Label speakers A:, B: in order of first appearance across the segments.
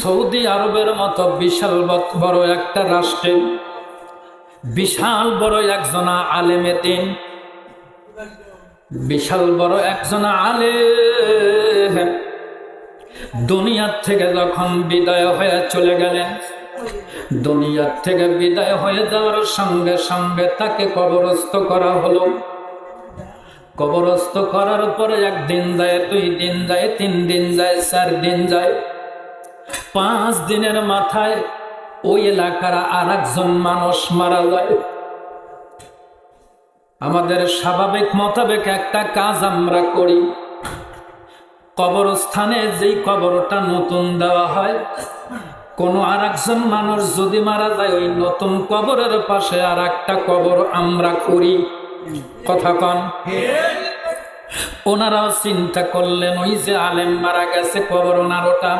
A: Saudi আরবের মতো বিশাল বড় একটা রাষ্ট্রে, বিশাল বড় একজনা আলেমে দিন, বিশাল বড় একজনা আলে দুনিয়ার থেকে যখন বিদায় হয়ে চলে গেলেন, দুনিয়ার থেকে বিদায় হয়ে যাওয়ার সঙ্গে সঙ্গে তাকে কবরস্থ করা হলো। কবরস্থ করার পরে একদিন যায়, দুই দিন যায়, তিন দিন যায়, চার দিন যায়। পাঁচ দিনের মাথায় ওই এলাকার আর একজন মানুষ মারা যায়। আমাদের স্বাভাবিক মোতাবেক একটা কাজ আমরা করি। কবরস্থানে যেই কবরটা নতুন দেওয়া হয়, কোনো আর একজন মানুষ যদি মারা যায়, ওই নতুন কবরের পাশে আর একটা কবর আমরা করি। কথা কন। ওনারাও চিন্তা করলেন, ওই যে আলেম মারা গেছে কবর ওনার ওটা।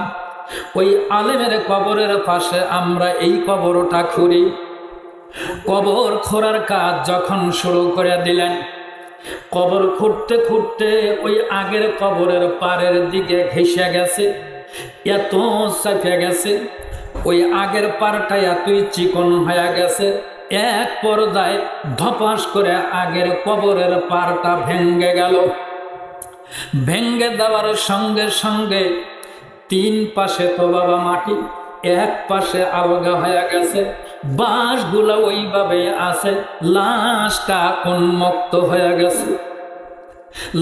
A: ওই আলেমের কবরের পাশে আমরা এই কবরটা খুঁড়ি। কবর খোঁড়ার কাজ যখন শুরু করে দিলেন, কবর খুঁড়তে খুঁড়তে ওই আগের কবরের পারের দিকে ঘেসে গেছে, এত চাপে গেছে, ওই আগের পারটা এতই চিকন হয়ে গেছে, এক পর্দায় ধপাস করে আগের কবরের পারটা ভেঙ্গে গেল। ভেঙ্গে দেওয়ার সঙ্গে সঙ্গে তিন পাশে তো বাবা মাটি, এক পাশে আলগা হয়ে গেছে। বাঁশগুলো ওইভাবে আছে, লাশটা উন্মুক্ত হয়ে গেছে।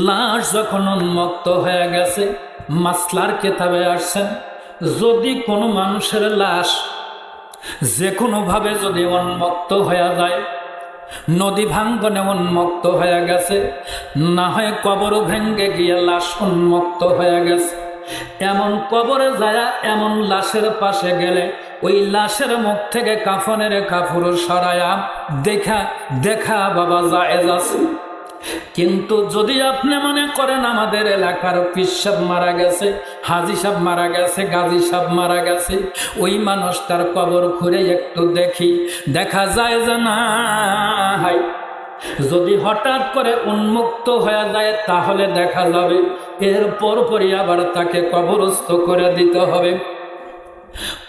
A: লাশ যখন উন্মুক্ত হয়ে গেছে, মাসলার কেতাবে আসছেন, যদি কোনো মানুষের লাশ যে কোনোভাবে যদি উন্মুক্ত হয়ে যায়, নদী ভাঙ্গনে উন্মুক্ত হয়ে গেছে, না হয় কবর ভেঙ্গে গিয়ে লাশ উন্মুক্ত হয়ে গেছে। এমন কবরে যায়, এমন লাশের পাশে গেলে ওই লাশের মুখ থেকে কাফনের কাপড় সরায়া, দেখা দেখা বাবা, জায়েজ আছে। কিন্তু যদি আপনি মনে করেন আমাদের এলাকার পিসাব মারা গেছে, হাজি সাহেব মারা গেছে, গাজী সাহেব মারা গেছে, ওই মানুষটার কবর খুঁড়ে একটু দেখি, দেখা যায় যে না যদি হঠাৎ করে উন্মুক্ত হয়ে যায়, তাহলে দেখা যাবে এর পরপরই আবার তাকে কবরস্থ করে দিতে হবে।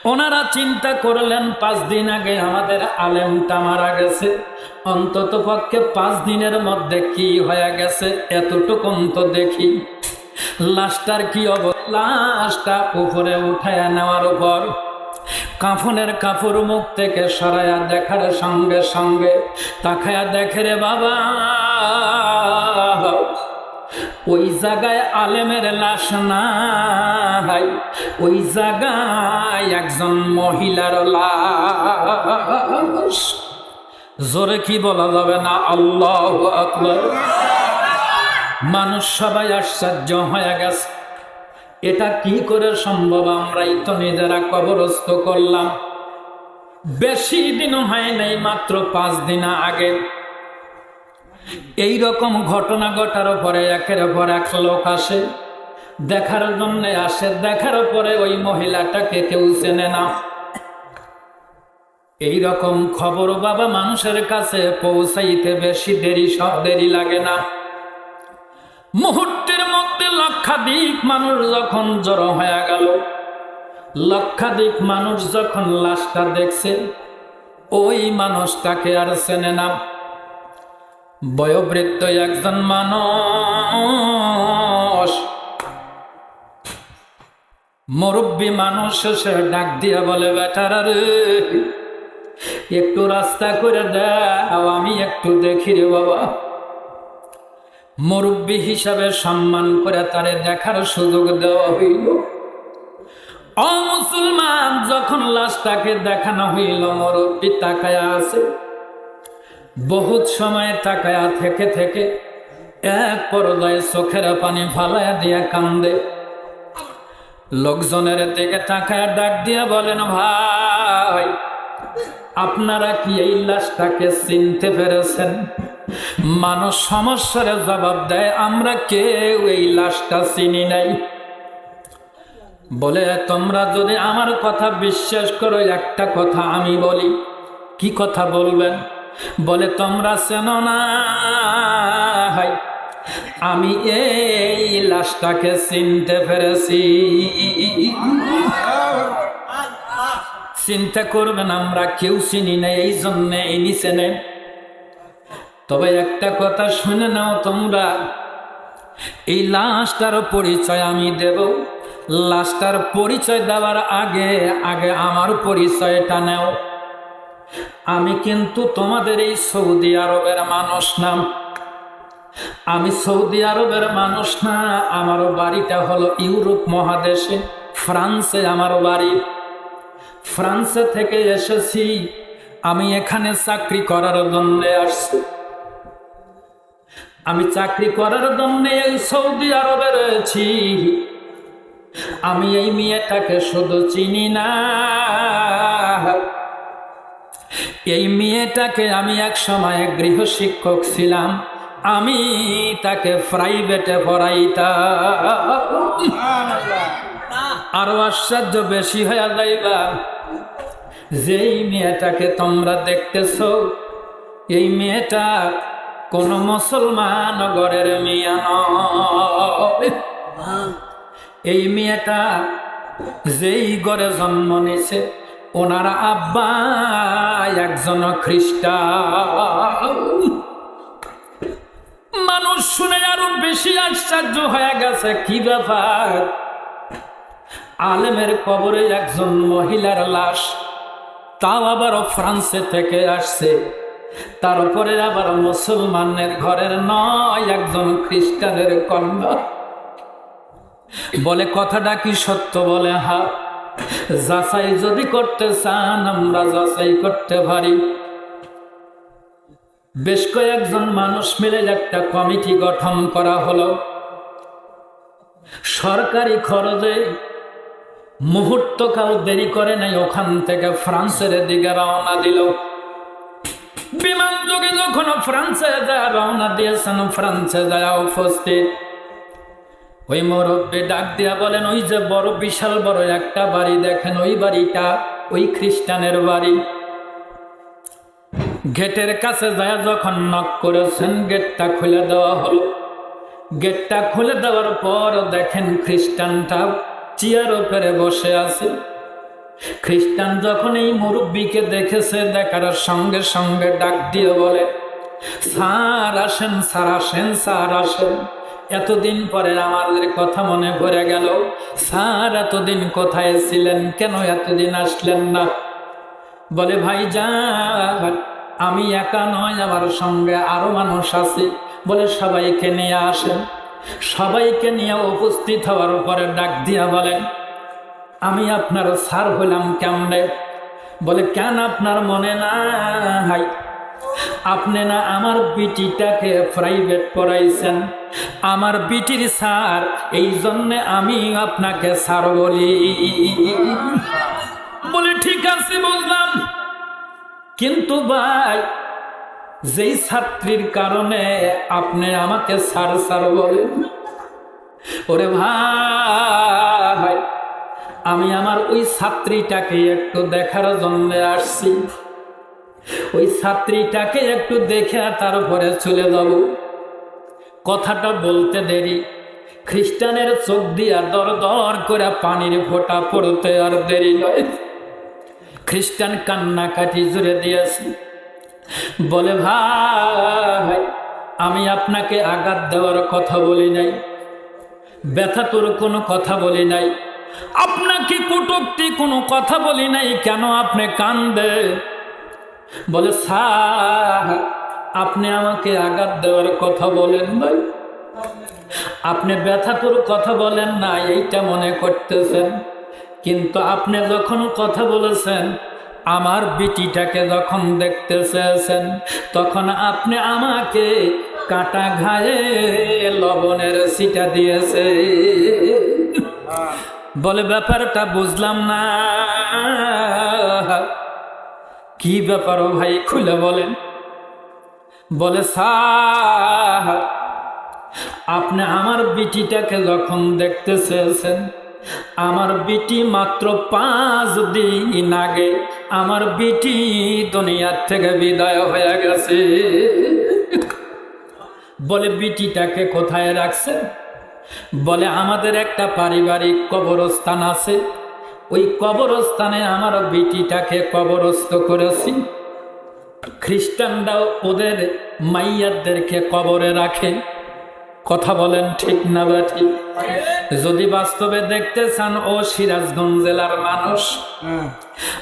A: ওনারা চিন্তা করলেন, পাঁচ দিন আগে আমাদের আলেমটা মারা গেছে। অন্তত পক্ষে পাঁচ দিনের মধ্যে কি হয়ে গেছে এতটুকুন তো দেখি। লাশটার কি অবস্থা? লাশটা উপরে উঠায় নেওয়ার পর কাফনের কাপড় মুখ থেকে সরাইয়া দেখার সঙ্গে সঙ্গে তাকায়া দেখে রে বাবা। ওই জায়গায় আলেমের লাশ নাই ওই জায়গায় একজন মহিলার লাশ। জোরে কি বলা যাবে না? আল্লাহ মানুষ সবাই আশ্চর্য হয়ে গেছে। এটা কি করে সম্ভব? আমরাই তো নিজেরা কবরস্থ করলাম। বেশি দিন হয় নাই, মাত্র পাঁচ দিন আগে। এই রকম ঘটনা ঘটার পরে একের পর এক লোক আসে। দেখার জন্য আসে, দেখার পরে ওই মহিলাটাকে কেউ চেনে না। এই রকম খবর বাবা মানুষের কাছে পৌঁছাইতে বেশি দেরি, সব দেরি লাগে না। মুহূর্তের মধ্যে লক্ষাধিক মানুষ যখন জড়ো হয়ে গেল, লক্ষাধিক মানুষ যখন লাশটা দেখছে, ওই মানুষটাকে আর চেনে না। বয়োবৃদ্ধ একজন মানুষ। মুরব্বী মানুষ সে ডাক দিয়া বলে, বেটারা রে, একটু রাস্তা করে দাও, আমি একটু দেখি রে বাবা। মুরব্বী হিসাবে সম্মান করে তারে দেখার সুযোগ দেওয়া হইল। অ মুসলমান, যখন লাশটাকে দেখানো হইল, মুরব্বী তাকায়া আছে। বহুত সময় তাকায়া থেকে থেকে এক পর্যায়ে চোখের পানি ফালায়া দিয়া কান্দে। লোকজনের দিকে তাকায়া ডাক দিয়া বলেন, ভাই, আপনারা কি এই লাশটাকে চিনতে পেরেছেন? মানুষ সমস্যার জবাব দেয়, আমরা কেউ এই লাশটা চিনি নাই। বলে, তোমরা যদি আমার কথা বিশ্বাস করো, একটা কথা আমি বলি। কি কথা বলবেন? বলে, তোমরা চেনো না আমি এই লাশটাকে চিনতে পেরেছি। চিন্তা করবেন, আমরা কেউ চিনি না, এই জন্যে এই নিচে নেন তবে একটা কথা শুনে নাও তোমরা, এই লাশটার পরিচয় আমি দেব। লাশটার পরিচয় দেওয়ার আগে আগে আমার পরিচয়টা নেও। আমি কিন্তু তোমাদের এই সৌদি আরবের মানুষ না। আমি সৌদি আরবের মানুষ না আমার বাড়িটা হলো ইউরোপ মহাদেশে, ফ্রান্সে আমার বাড়ি। ফ্রান্সে থেকে এসেছি, আমি এখানে চাকরি করার জন্য আসছি। আমি চাকরি করার জন্য সৌদি আরবে রয়েছি। আমি এই মেয়েটাকে শুধু চিনি না। এই মেয়েটাকে আমি এক সময় গৃহ শিক্ষক ছিলাম। আমি তাকে প্রাইভেটে পড়াইতাম। আরও আশ্চর্য বেশি হয়ে যাইবা, যেই মেয়েটাকে তোমরা দেখতেছ, এই মেয়েটা কোন মুসলমান ঘরের মেয়ে নয়। এই মেয়েটা যেই ঘরে জন্ম নিছে ওনার আব্বা, একজন খ্রিস্টান। মানুষ শুনে আরও বেশি আশ্চর্য হয়ে গেছে, কি ব্যাপার? আলেমের কবরে একজন মহিলার লাশ, তাও আবার ফ্রান্সে থেকে আসছে। তারপরে আবার মুসলমানের ঘরের নয়, একজন খ্রিস্টানের কন্যা। বলে, কথাটা কি সত্য বলে হা যাচাই যদি করতে চান, আমরা যাচাই করতে পারি। বেশ কয়েকজন মানুষ মিলে একটা কমিটি গঠন করা হলো। সরকারি খরচে মুহূর্তকাল দেরি করে নাই, ওখান থেকে ফ্রান্সের দিকে রওনা দিল। বিমান যোগে যখন ফ্রান্সে যায়, রওনা দিয়েছেন, ফ্রান্সে যায় উপস্থিত। ওই মুরব্বী ডাক দিয়া বলেন, ওই যে বড় বিশাল বড় একটা বাড়ি, দেখেন ওই বাড়িটা ওই খ্রিস্টানের বাড়ি। গেটের কাছে যায় যখন নক করেছেন, গেটটা খুলে দেওয়া হলো। গেটটা খুলে দেওয়ার পর দেখেন খ্রিস্টানটা চেয়ার উপরে বসে আছে। খ্রিস্টান যখন এই মুরব্বীকে দেখেছে, দেখার সঙ্গে সঙ্গে ডাক দিয়ে বলে, স্যার আসেন স্যার আসেন স্যার আসেন। এতদিন পরে আমাদের কথা মনে পড়ে গেল, স্যার, এতদিন কোথায় ছিলেন? কেন এতদিন আসলেন না? বলে, ভাই যা আমি একা নয়, আমার সঙ্গে আরও মানুষ আছে। বলে, সবাইকে নিয়ে আসেন। সবাইকে নিয়ে উপস্থিত হওয়ার পরে ডাক দিয়া বলেন আমি আপনার স্যার হইলাম কেমনে? বলে, কেন আপনার মনে নাই? আপনি না আমার বিটিটাকে প্রাইভেট পড়াইছেন? আমার বিটির স্যার, এই জন্যে আমি আপনাকে স্যার বলি। বলে, ঠিক আছে, বুঝলাম। কিন্তু ভাই, যেই ছাত্রীর কারণে আপনি আমাকে স্যার স্যার বলেন, ওরে ভাই, আমি আমার ওই ছাত্রীটাকে একটু দেখার জন্য আসছি। ওই ছাত্রীটাকে একটু দেখে তারপরে চলে যাব। কথাটা বলতে দেরি। খ্রিস্টানের চোখ দিয়া দর দর করে পানির ফোঁটা পড়তে আর দেরি নয়। খ্রিস্টান কান্নাকাটি জুড়ে দিয়েছে। বলে, ভাই, আমি আপনাকে আঘাত দেওয়ার কথা বলি নাই। ব্যথা তোর কোনো কথা বলি নাই। আপনাকে কটুক্তি কোনো কথা বলি নাই। কেন আপনি কান্দে বলে, স্যার, আপনি আমাকে আঘাত দেওয়ার কথা বলেন নাই। আপনি ব্যথা তোর কথা বলেন না এইটা মনে করতেছেন। কিন্তু আপনি যখন কথা বলেছেন, আমার বিটিটাকে যখন দেখতে চেয়েছেন তখন আপনি আমাকে কাটা ঘায়ে লবণের সিটা দিয়েছে বলে, ব্যাপারটা বুঝলাম না। কি ব্যাপার ও ভাই, খুলে বলেন। বলে, স্যার, আপনি আমার বিটিটাকে যখন দেখতে চেয়েছেন, আমার বিটি মাত্র পাঁচ দিন আগে আমার বিটি দুনিয়ার থেকে বিদায় হয়ে গেছে। বলে, বিটিটাকে কোথায় রাখছেন? বলে, আমাদের একটা পারিবারিক কবরস্থান আছে। ওই কবরস্থানে আমার বিটিটাকে কবরস্থ করেছি। খ্রিস্টানরাও ওদের মাইয়াদেরকে কবরে রাখে। কথা বলেন ঠিক না বা ঠিক যদি বাস্তবে দেখতে চান ও সিরাজগঞ্জ জেলার মানুষ।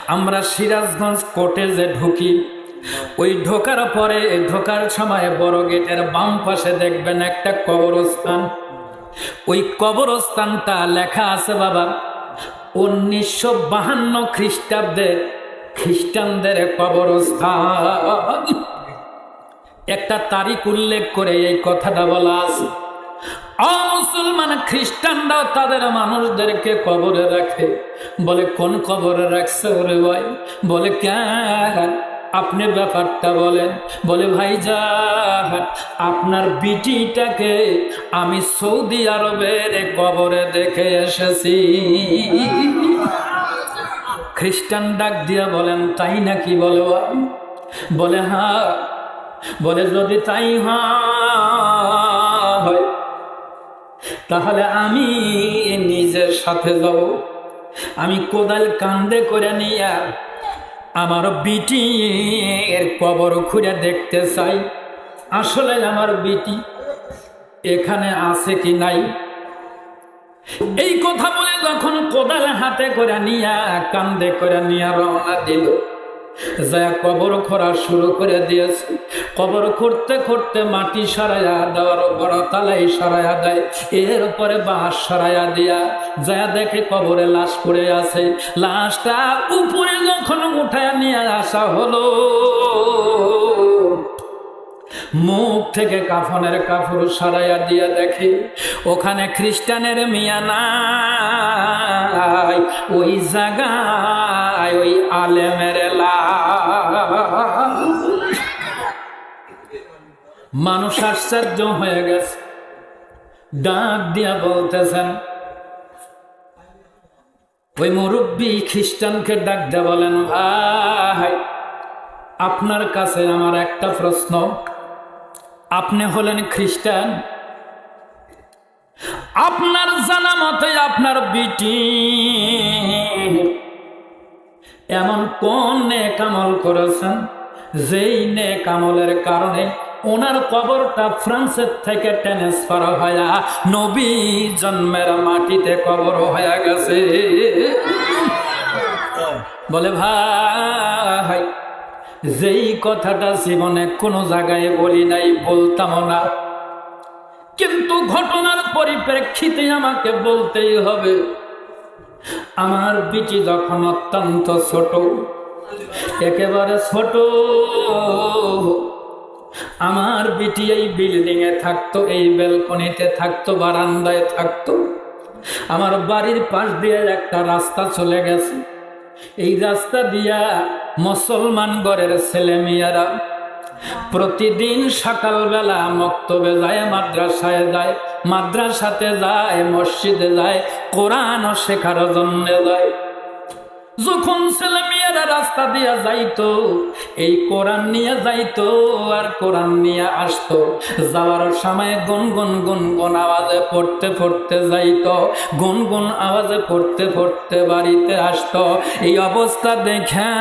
A: আমরা সিরাজগঞ্জ কোর্টে যে ঢুকি। ওই ঢোকার পরে ঢোকার সময় বড় গেটের বাম পাশে দেখবেন একটা কবরস্থান। ওই কবরস্থানটা লেখা আছে বাবা উনিশশো বাহান্ন খ্রিস্টাব্দে খ্রিস্টানদের কবরস্থান। একটা তারিখ উল্লেখ করে এই কথাটা বলা আছে। মুসলমান খ্রিস্টানরাও তাদের মানুষদেরকে কবরে রাখে। বলে, কোন কবরে রাখছে ওরে ভাই? বলে, কেন? আপনি ব্যাপারটা বলেন। বলে, ভাই যান, আপনার বিটিটাকে আমি সৌদি আরবের কবরে দেখে এসেছি। খ্রিস্টান ডাক দিয়া বলেন, তাই নাকি বলো বলে হ্যাঁ। বলে, যদি তাই হয়, তাহলে আমি নিজের সাথে যাব। আমি কোদাল কান্দে করে নিয়ে আমার বিটি এর কবর খুঁড়ে দেখতে চাই। আসলে আমার বিটি এখানে আছে কি নাই? এই কথা বলে যখন কোদাল হাতে করে নিয়া, কান্দে করে নিয়া রওনা দিল। যা কবর খোঁড়া শুরু করে দিয়েছে। কবর খুঁড়তে খুঁড়তে মাটি সারাইয়া দেওয়ার বড় তালাই সারাইয়া দেয়। এর উপরে বাঁশ সারাইয়া দিয়া যা দেখে কবরে লাশ পড়ে আছে। লাশটা উপরে যখন উঠায় নিয়ে আসা হলো মুখ থেকে কাফনের কাপড় সরাইয়া দিয়ে দেখে, ওখানে খ্রিস্টানের মিয়া নাই, ওই জায়গায় ওই আলেমের মানুষ আশ্চর্য হয়ে গেছে। ডাক দিয়া বলতেছেন, ওই মুরব্বী খ্রিস্টানকে ডাক দিয়ে বলেন, ভাই, আপনার কাছে আমার একটা প্রশ্ন। আপনি হলেন খ্রিস্টান। আপনার জানা মতে আপনার বিটি। এমন কোন নেক আমল করেছেন, যেই নেক আমলের কারণে ওনার কবরটা ফ্রান্সের থেকে ট্রান্সফার হয়ে নবী জন্মের মাটিতে কবর হয়ে গেছে। বলে ভাই যেই কথাটা জীবনে কোনো জায়গায় বলি নাই বলতাম না। কিন্তু ঘটনার পরিপ্রেক্ষিতে আমাকে বলতেই হবে, আমার বিটি যখন অত্যন্ত ছোট, একেবারে ছোট, আমার বিটি এই বিল্ডিং এ থাকতো, এই বেলকনিতে থাকতো, বারান্দায় থাকতো। আমার বাড়ির পাশ দিয়ে একটা রাস্তা চলে গেছে। এই রাস্তা দিয়া মুসলমান গড়ের ছেলে মেয়েরা প্রতিদিন সকালবেলা মক্তবে যায়, মাদ্রাসায় যায়, মাদ্রাসাতে যায়, মসজিদে যায় কোরআন শেখার জন্য যায়। যখন ছেলে মেয়েরা রাস্তা দিয়ে যাইতো, এই কোরআন নিয়ে যাইতো আর কোরআন নিয়ে আসতো। যাওয়ার সময় গুনগুন গুনগুন আওয়াজে পড়তে পড়তে যাইতো গুনগুন আওয়াজে পড়তে পড়তে বাড়িতে আসতো। এই অবস্থা দেখে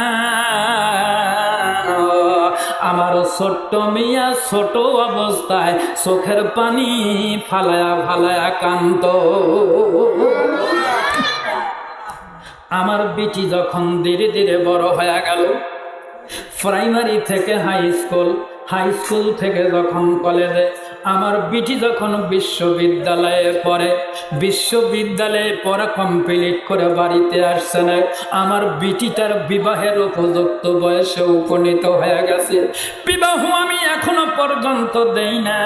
A: আমার ছোট্ট মিয়া ছোট অবস্থায় চোখের পানি ফালায়া ফালায়া কান্ত আমার বিটি যখন ধীরে ধীরে বড় হয়ে গেল প্রাইমারি থেকে হাই স্কুল হাই স্কুল থেকে যখন কলেজে আমার বিটি যখন বিশ্ববিদ্যালয়ে পড়ে, বিশ্ববিদ্যালয়ে পড়া কমপ্লিট করে বাড়িতে আসছে না, আমার বিটিটার বিবাহের উপযুক্ত বয়সে উপনীত হয়ে গেছে। বিবাহ আমি এখনও পর্যন্ত দেই না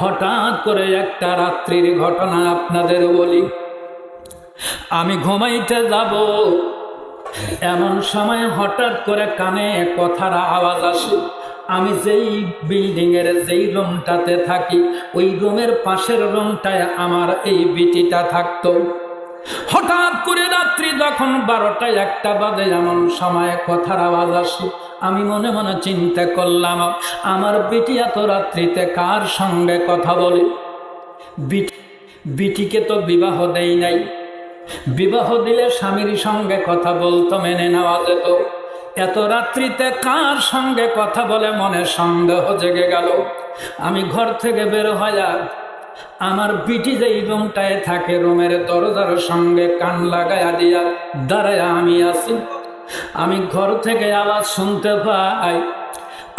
A: হঠাৎ করে একটা রাত্রির ঘটনা আপনাদের বলি। আমি ঘুমাইতে যাব। এমন সময় হঠাৎ করে কানে কথার আওয়াজ আসে। আমি যেই বিল্ডিং এর যেই রুমটাতে থাকি, ওই রুমের পাশের রুমটায় আমার এই বিটিটা থাকতো। হঠাৎ করে রাত্রি যখন বারোটায় একটা বাজে, এমন সময় কথার আওয়াজ আসে। আমি মনে মনে চিন্তা করলাম, আমার বিটি এত রাত্রিতে কার সঙ্গে কথা বলে? বিটি বিটিকে তো বিবাহ দেই নাই। বিবাহ দিলে স্বামীর সঙ্গে কথা বলতো, মেনে নেওয়া যেত। এত রাত্রিতে কার সঙ্গে কথা বলে মনে সন্দেহ জেগে গেল। আমি ঘর থেকে বের হয়ে আমার বিটি যে রুমটায় থাকে, রুমের দরজার সঙ্গে কান লাগায়া দিয়া দাঁড়ায় আমি আছি। আমি ঘর থেকে আওয়াজ শুনতে পাই,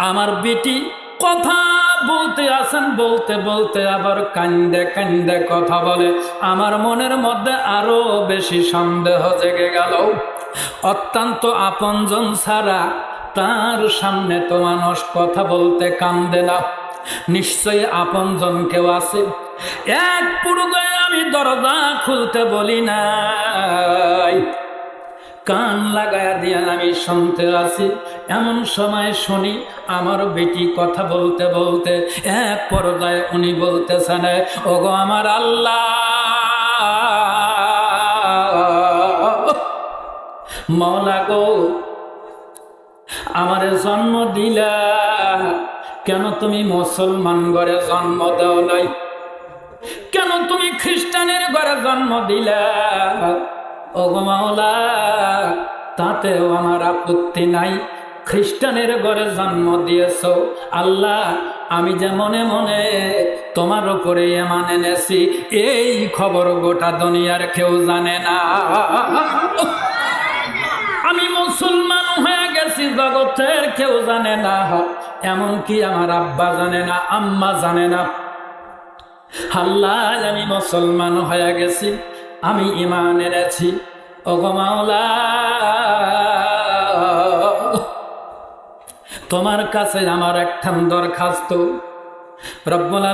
A: আমার বিটি কথা বলতে আসেন, বলতে বলতে আবার কান্দে কান্দে কথা বলে। আমার মনের মধ্যে আরও বেশি সন্দেহ জেগে গেল। অত্যন্ত আপনজন ছাড়া তার সামনে তো মানুষ কথা বলতে কান্দে না। নিশ্চয়ই আপনজন কেউ আছে? এক পুরুদয়ে আমি দরজা খুলতে বলি নাই। কান লাগায়া দিয়া আমি শুনতে আছি। এমন সময় শুনি আমার বেটি কথা বলতে বলতে এক পর্যায়ে উনি বলতেছেন, ওগো আমার আল্লাহ মৌলা গো, আমারে জন্ম দিলা। কেন তুমি মুসলমান ঘরে জন্ম দাও নাই? কেন তুমি খ্রিস্টানের ঘরে জন্ম দিলা? ও তাতেও আমার আপত্তি নাই। খ্রিস্টানের ঘরে জন্ম দিয়েছ। আল্লাহ, আমি যে মনে মনে তোমার উপরে এমান এনেছি, এই খবর গোটা দুনিয়ার কেউ জানে না। আমি মুসলমান হয়ে গেছি, জগতের কেউ জানে না। এমনকি আমার আব্বা জানে না, আম্মা জানে না। আল্লাহ, আমি মুসলমান হয়ে গেছি। আমি ইমান এনেছি। ওগমাওলা তোমার কাছে আমার একখান দরখাস্ত। রব্বুল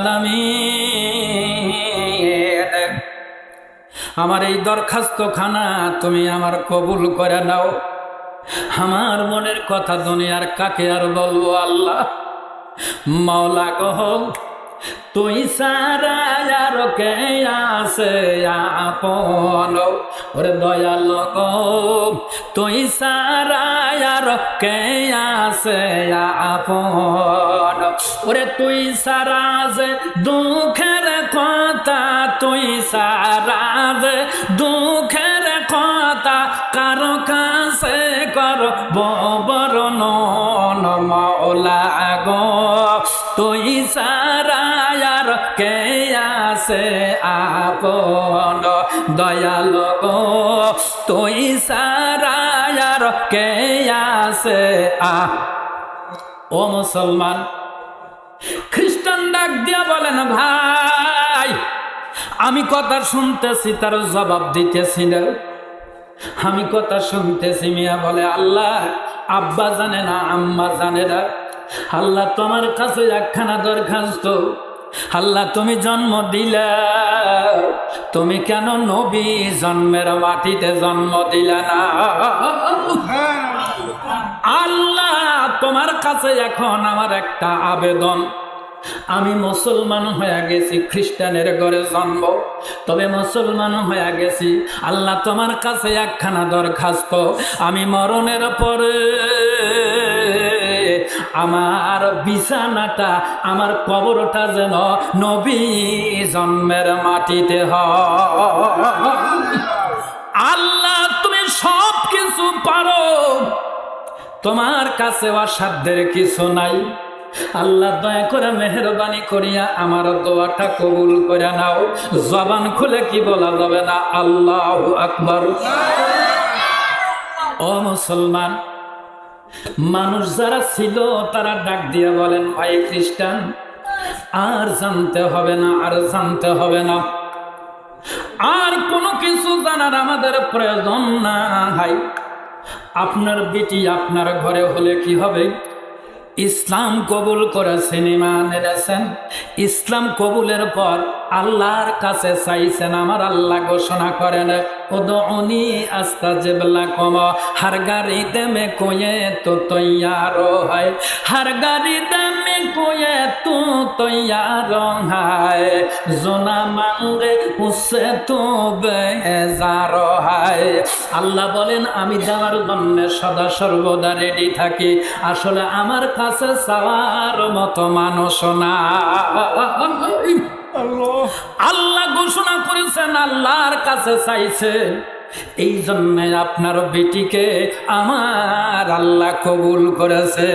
A: আমার এই দরখাস্ত খানা তুমি আমার কবুল করে নাও। আমার মনের কথা দুনিয়ার কাকে আর বলব আল্লাহ? মাওলা গহ তুই সারা আর কে আছে আপন। ওরে দয়াল তুই সারা আর কে আছে আপন। ওরে তুই সারা যে দুঃখের কথা, তুই সারা যে দুঃখের কথা, কারও কাছে কর বরণ মাওলা গো। তুই সারা আছে আপন দয়াল গো। তুই সারা আর কে আছে আ। ও মুসলমান, খ্রিস্টান ডাক দিয়া বলেন, ভাই, আমি কথা শুনতেছি, তার জবাব দিতেছি না। আমি কথা শুনতেছি, মিয়া বলে, আল্লাহ, আব্বা জানে না, আম্মা জানে না। আল্লাহ তোমার কাছে একখানা দরখাস্ত আল্লাহ, তুমি জন্ম দিলা। তুমি কেন নবী জন্মের মাটিতে জন্ম দিলা না? আল্লাহ, তোমার কাছে এখন আমার একটা আবেদন। আমি মুসলমান হয়ে গেছি, খ্রিস্টানের ঘরে জন্ম। তবে মুসলমান হয়ে গেছি, আল্লাহ তোমার কাছে একখানা দরখাস্ত। আমি মরণের পরে আমার বিছানাটা, আমার কবরটা যেন নবী জন্মের মাটিতে হয়। আল্লাহ, তুমি সব কিছু পারো। তোমার কাছে অসাধ্যের কিছু নাই। আল্লাহ, দয়া করে মেহরবানি করিয়া আমার দোয়াটা কবুল করে নাও। জবান খুলে কি বলা যাবে না? আল্লাহ আকবর। ও মুসলমান মানুষ যারা ছিল, তারা ডাক দিয়ে বলেন, ভাই খ্রিস্টান, আর জানতে হবে না, আর জানতে হবে না। আর কোনো কিছু জানার আমাদের প্রয়োজন নাই আপনার বেটি আপনার ঘরে হলে কি হবে? ইসলাম কবুল করেছেন সিনেমা এনেছেন ইসলাম কবুলের পর আল্লাহর কাছে চাইছেন, আমার আল্লাহ ঘোষণা করেন, উদউনি আস্তাজিবলা কম, হার গাড়ি দেমে কোয়ে তো তৈয়ার হয়, হার গাড়ি দেমে কোয়ে তু তৈয়ার হয়, জোনা মাঙ্গে উসে তো বেজার হয়। আল্লাহ বলেন, আমি দেওয়ার জন্য সদা সর্বদা রেডি থাকি, আসলে আমার কাছে চাওয়ার মতো মানুষ না আল্লাহ ঘোষণা করেছেন, আল্লাহর কাছে চাইছে। এই জন্য আপনার বেটিকে আমার আল্লাহ কবুল করেছে।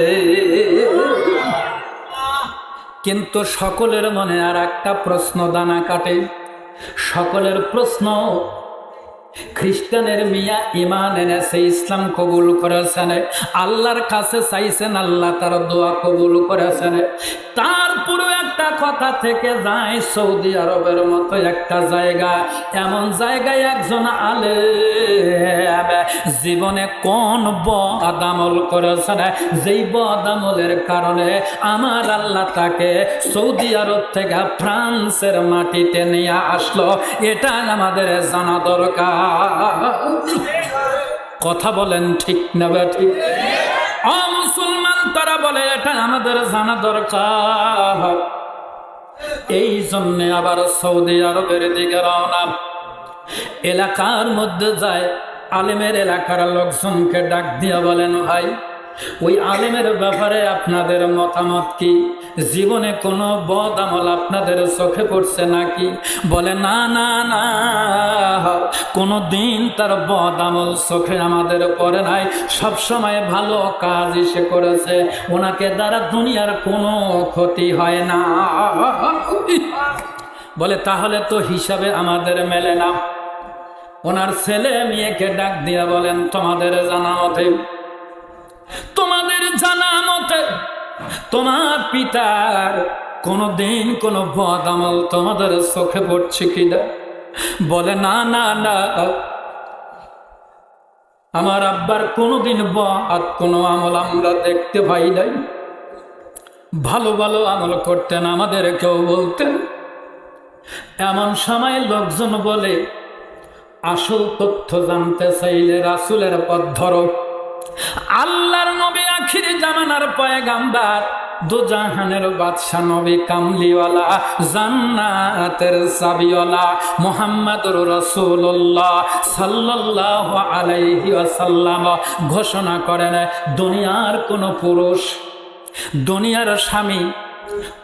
A: কিন্তু সকলের মনে আর একটা প্রশ্ন দানা কাটে। সকলের প্রশ্ন, খ্রিস্টানের মিয়া ইমান এনেছে, ইসলাম কবুল করেছেন, আল্লাহর কাছে চাইছেন, আল্লাহ তার দোয়া কবুল করেছেন। তারপরেও একটা কথা থেকে যায় সৌদি আরবের মতো একটা জায়গা। এমন জায়গায় একজন আলে জীবনে কোন বদামল করেছেন যেই বদামলের কারণে আমার আল্লাহ তাকে সৌদি আরব থেকে ফ্রান্সের মাটিতে নিয়ে আসলো। এটা আমাদের জানা দরকার। কথা বলেন ঠিক না ঠিক? অ মুসলমান, তারা বলে এটা আমাদের জানা দরকার। এই জন্যে আবার সৌদি আরবের দিকে রওনা। এলাকার মধ্যে যায়, আলেমের এলাকার লোকজনকে ডাক দিয়া বলেন, ভাই, ওই আলেমের ব্যাপারে আপনাদের মতামত কি? জীবনে কোনো বদ আমল আপনাদের চোখে পড়ছে নাকি? বলে, না না না কোনো দিন তার বদ আমল চোখে আমাদের পড়ে নাই। সব সময় ভালো কাজ এসে করেছে। ওনাকে দ্বারা দুনিয়ার কোনো ক্ষতি হয় না। বলে, তাহলে তো হিসাবে আমাদের মেলে না। ওনার ছেলে মেয়েকে ডাক দিয়া বলেন, তোমাদের জানা মতে তোমাদের জানা মতে তোমার পিতার কোনো দিন কোনো বদ আমল তোমাদের চোখে পড়ছে কিনা? বলে, না না না। আমার আব্বার কোনোদিন বদ কোনো আমল আমরা দেখতে পাই নাই। ভালো ভালো আমল করতেন আমাদের কেউ বলতেন। এমন সময় লোকজন বলে, আসল তথ্য জানতে চাইলে রাসুলের পথ ধরো। আল্লাহর নবী আখির জামানার পয়গাম্বার, দুজাহানের বাদশা নবী কামলিওয়ালা, জান্নাতের সাবিওয়ালা মোহাম্মদুর রসুল্লাহ সাল্লাহ আলাইহি ওয়াসাল্লাম ঘোষণা করেন, দুনিয়ার কোনো পুরুষ, দুনিয়ার স্বামী,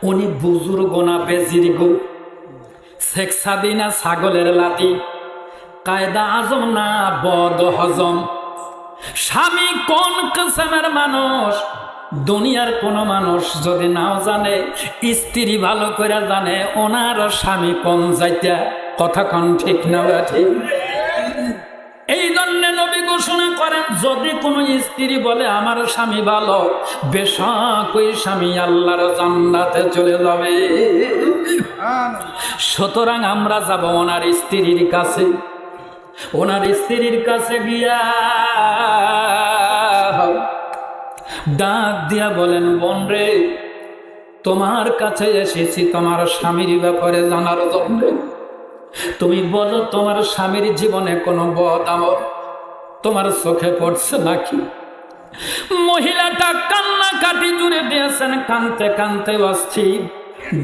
A: উনি বুজুর্গ না বেজির্গ, শেখ সাদিনা ছাগলের লাতি কায়দা আজম না বদ হজম। স্বামী কোন কিসমের মানুষ? দুনিয়ার কোন মানুষ যদি নাও জানে, স্ত্রী ভালো করে জানে, ওনার স্বামী কোন যাইতা, কথা কোন ঠিক না ঠিক? এই জন্য নবী ঘোষণা করেন, যদি কোনো স্ত্রী বলে, আমার স্বামী ভালো বেশক ওই স্বামী আল্লাহর জান্নাতে চলে যাবে। সুতরাং আমরা যাব ওনার স্ত্রীর কাছে। ওনার স্ত্রীর কাছে গিয়া ডাক দিয়া বলেন, বোন রে, তোমার কাছে এসেছি, তোমার স্বামীর ব্যাপারে জানার জন্য। তুমি বলো, তোমার স্বামীর জীবনে কোনো বদ আমল তোমার চোখে পড়ছে নাকি? মহিলাটা কান্না কাটি জুড়ে দিয়েছেন, কানতে কানতে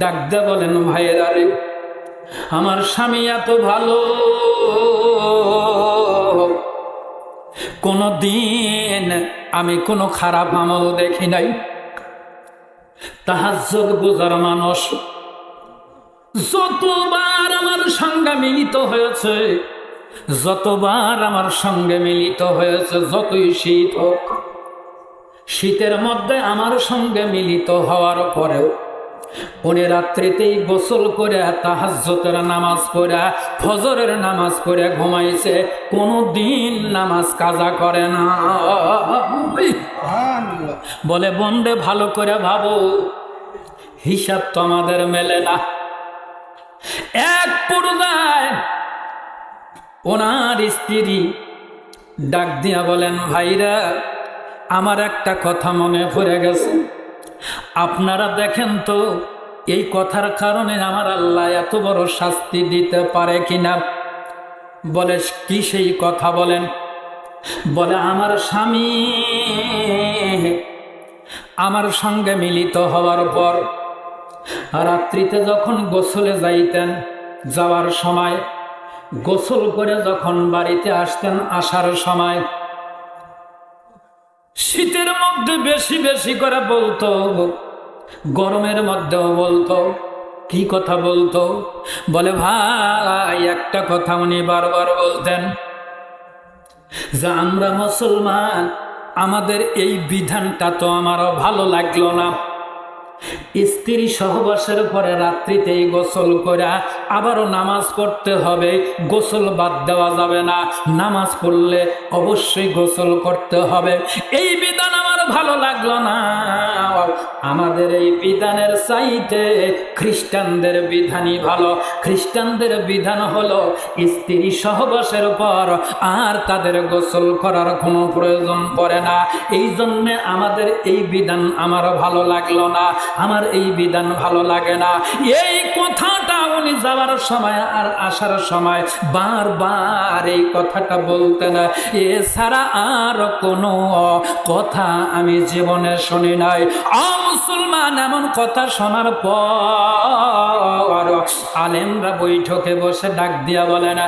A: ডাক দে বলেন, ভাইয়েরা রে, আমার স্বামী এত ভালো। কোনো দিন আমি কোনো খারাপ আমল দেখি নাই। তাহাজ্জুদ গুজার মানুষ যতবার আমার সঙ্গে মিলিত হয়েছে, যতবার আমার সঙ্গে মিলিত হয়েছে, যতই শীত হোক, শীতের মধ্যে আমার সঙ্গে মিলিত হওয়ার পরেও উনি রাত্রিতেই গোসল করে তাহাজ্জতের নামাজ পড়া, ফজরের নামাজ পড়ে ঘুমাইছে কোনো দিন নামাজ কাজা করে না। বলে বন্ডে ভালো করে ভাবো, হিসাব তো আমাদের মেলে না। এক পর্যায় ওনার স্ত্রী ডাক দিয়া বলেন, ভাইরা, আমার একটা কথা মনে পড়ে গেছে। আপনারা দেখেন তো, এই কথার কারণে আমার আল্লাহ এত বড় শাস্তি দিতে পারে কিনা? বলে, কি সেই কথা বলেন? বলে, আমার স্বামী আমার সঙ্গে মিলিত হওয়ার পর রাত্রিতে যখন গোসলে যাইতেন, যাওয়ার সময়, গোসল করে যখন বাড়িতে আসতেন, আসার সময়, শীতের মধ্যে বেশি বেশি করে বলতো গরমের মধ্যেও বলতো, কি কথা বলতো? বলে, ভাই, একটা কথা উনি বারবার বলতেন। যে, আমরা মুসলমান, আমাদের এই বিধানটা তো আমারও ভালো লাগল না। স্ত্রী সহবাসের পরে রাত্রিতে গোসল করে আবারও নামাজ পড়তে হবে, গোসল বাদ দেওয়া যাবে না। নামাজ পড়লে অবশ্যই গোসল করতে হবে। এই বিধান আমার ভালো লাগল না। আমাদের এই বিধানের চাইতে খ্রিস্টানদের বিধানই ভালো। খ্রিস্টানদের বিধান হলো স্ত্রী সহবাসের পর আর তাদের গোসল করার কোনো প্রয়োজন পড়ে না। এই জন্যে আমাদের এই বিধান আমার ভালো লাগল না। আমার এই বিধান ভালো লাগে না। এই কথাটা উনি যাওয়ার সময় আর আসার সময় বারবার এই কথাটা বলতেন এছাড়া আর কোনো কথা আমি জীবনে শুনি নাই। মুসলমান, এমন কথা শোনার পর আলেমরা বৈঠকে বসে ডাক দিয়া বলে না,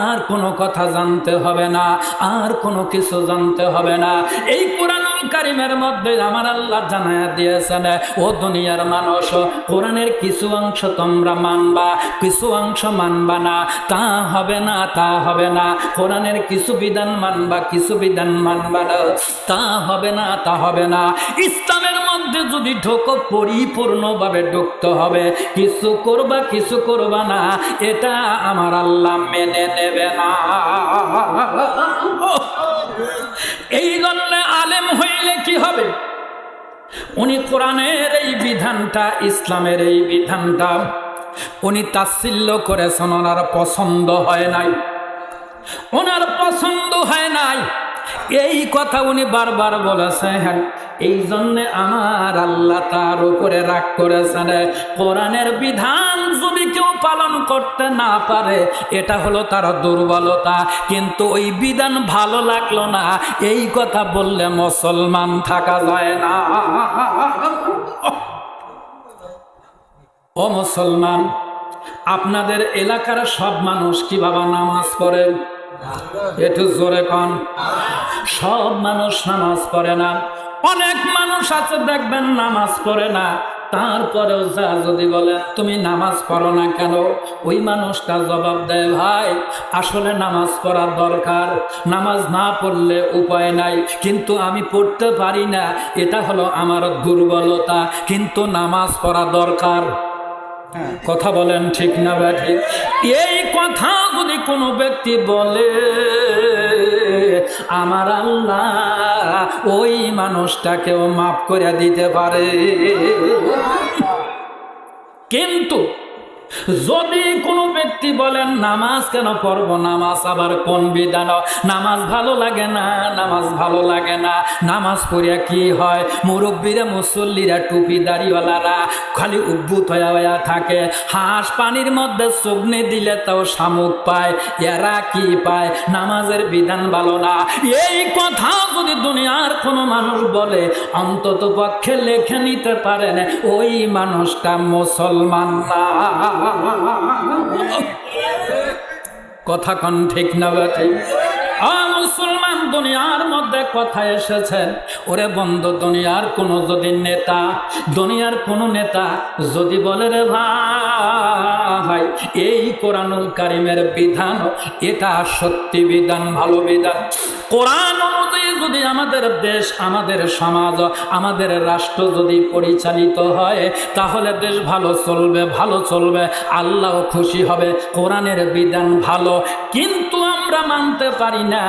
A: আর কোনো কথা জানতে হবে না, আর কোনো কিছু জানতে হবে না। এই কোরআনুল কারিমের মধ্যে আমার আল্লাহ জানায়া দিয়েছেন, ও দুনিয়ার মানুষ, কোরআনের কিছু অংশ তোমরা মানবা, কিছু অংশ মানবা না, তা হবে না, তা হবে না। কোরআনের কিছু বিধান মানবা, কিছু বিধান মানবা না, তা হবে না, তা হবে না। ইসলামের মধ্যে যদি ঢোকো, পরিপূর্ণভাবে ঢুকতে হবে। কিছু করবা কিছু করবা না, এটা আমার আল্লাহ মেনে নেবে না। এই জন্য আলেম হইলে কি হবে? উনি কোরআনের এই বিধানটা, ইসলামের এই বিধানটা, উনি তাচ্ছিল্য করেছেন, ওনার পছন্দ হয় নাই। ওনার পছন্দ হয় নাই। এই কথা উনি বারবার বলেছেন এই জন্যে আমার আল্লাহ তার উপরে রাগ করেছেন, কোরআনের বিধান যদি কেউ পালন করতে না পারে, এটা হলো তার দুর্বলতা। কিন্তু ওই বিধান ভালো লাগল না, এই কথা বললে মুসলমান থাকা যায় না। ও মুসলমান, আপনাদের এলাকার সব মানুষ কি বাবা নামাজ পড়েন একটু জোরে কন। সব মানুষ নামাজ পড়ে না। অনেক মানুষ আছে দেখবেন নামাজ পড়ে না। তারপরেও যা যদি বলেন তুমি নামাজ পড়ো না কেন? ওই মানুষটা জবাব দেয় ভাই আসলে নামাজ পড়ার দরকার। নামাজ না পড়লে উপায় নাই। কিন্তু আমি পড়তে পারি না। এটা হলো আমার দুর্বলতা। কিন্তু নামাজ পড়া দরকার। কথা বলেন ঠিক না ব্যাঠি এই কথা যদি কোনো ব্যক্তি বলে আমার আল্লাহ ওই মানুষটাকেও মাফ করে দিতে পারে। কিন্তু যদি কোনো ব্যক্তি বলেন, নামাজ কেন পড়ব? নামাজ আবার কোন বিধান? নামাজ ভালো লাগে না, নামাজ ভালো লাগে না। নামাজ পড়িয়া কি হয়? মুরব্বীরা, মুসল্লিরা টুপি দাড়িওয়ালারা খালি উদ্ভূত হয়ে হইয়া থাকে। হাঁস পানির মধ্যে চুগনি দিলে তাও শামুক পায়। এরা কি পায়? নামাজের বিধান ভালো না। এই কথা যদি দুনিয়ার কোনো মানুষ বলে, অন্তত পক্ষে লেখে নিতে পারেন, ওই মানুষটা মুসলমান না। কথা কন ঠিক না ঠিক? মুসলমান দুনিয়ার মধ্যে কথা এসেছেন। ওরে বন্ধ, দুনিয়ার কোনো যদি নেতা, দুনিয়ার কোনো নেতা যদি বলে রে ভাই এই কোরআনুল কারিমের বিধান, এটা সত্যি বিধান, ভালো বিধান। কোরআন অনুযায়ী যদি আমাদের দেশ, আমাদের সমাজ, আমাদের রাষ্ট্র যদি পরিচালিত হয়, তাহলে দেশ ভালো চলবে ভালো চলবে, আল্লাহ খুশি হবে, কোরআনের বিধান ভালো। কিন্তু আমরা মানতে পারি না,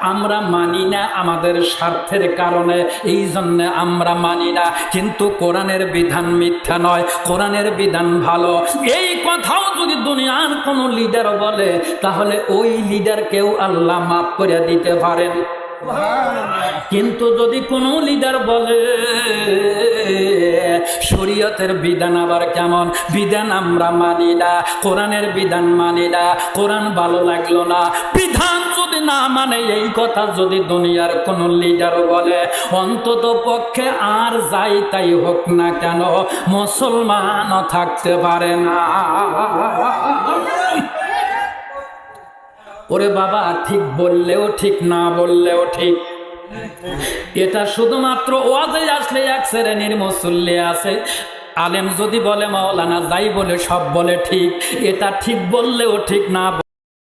A: আমরা মানি না আমাদের স্বার্থের কারণে, এই জন্য আমরা মানি না। কিন্তু কোরআনের বিধান মিথ্যা নয়, কোরআনের বিধান ভালো। এই কথাও যদি দুনিয়ার কোনো লিডার বলে, তাহলে ওই লিডারকেও আল্লাহ মাফ করে দিতে পারেন কিন্তু যদি কোনো লিডার বলে, শরীয়তের বিধান আবার কেমন? বিধান আমরা মানি না, কোরআনের বিধান মানি না, কোরআন ভালো লাগল না। বিধান না মানে এই কথা যদি দুনিয়ার কোন লিডার বলে, অন্তত পক্ষে আর যাই তাই হোক না কেন, মুসলমানও থাকতে পারে না। ওরে বাবা, ঠিক বললেও ঠিক, না বললেও ঠিক। এটা শুধুমাত্র ওয়াজে আসলে এক শ্রেণির মুসল্লি আছে। আলেম যদি বলে, মাওলানা যাই বলে, সব বলে ঠিক। এটা ঠিক বললেও ঠিক, না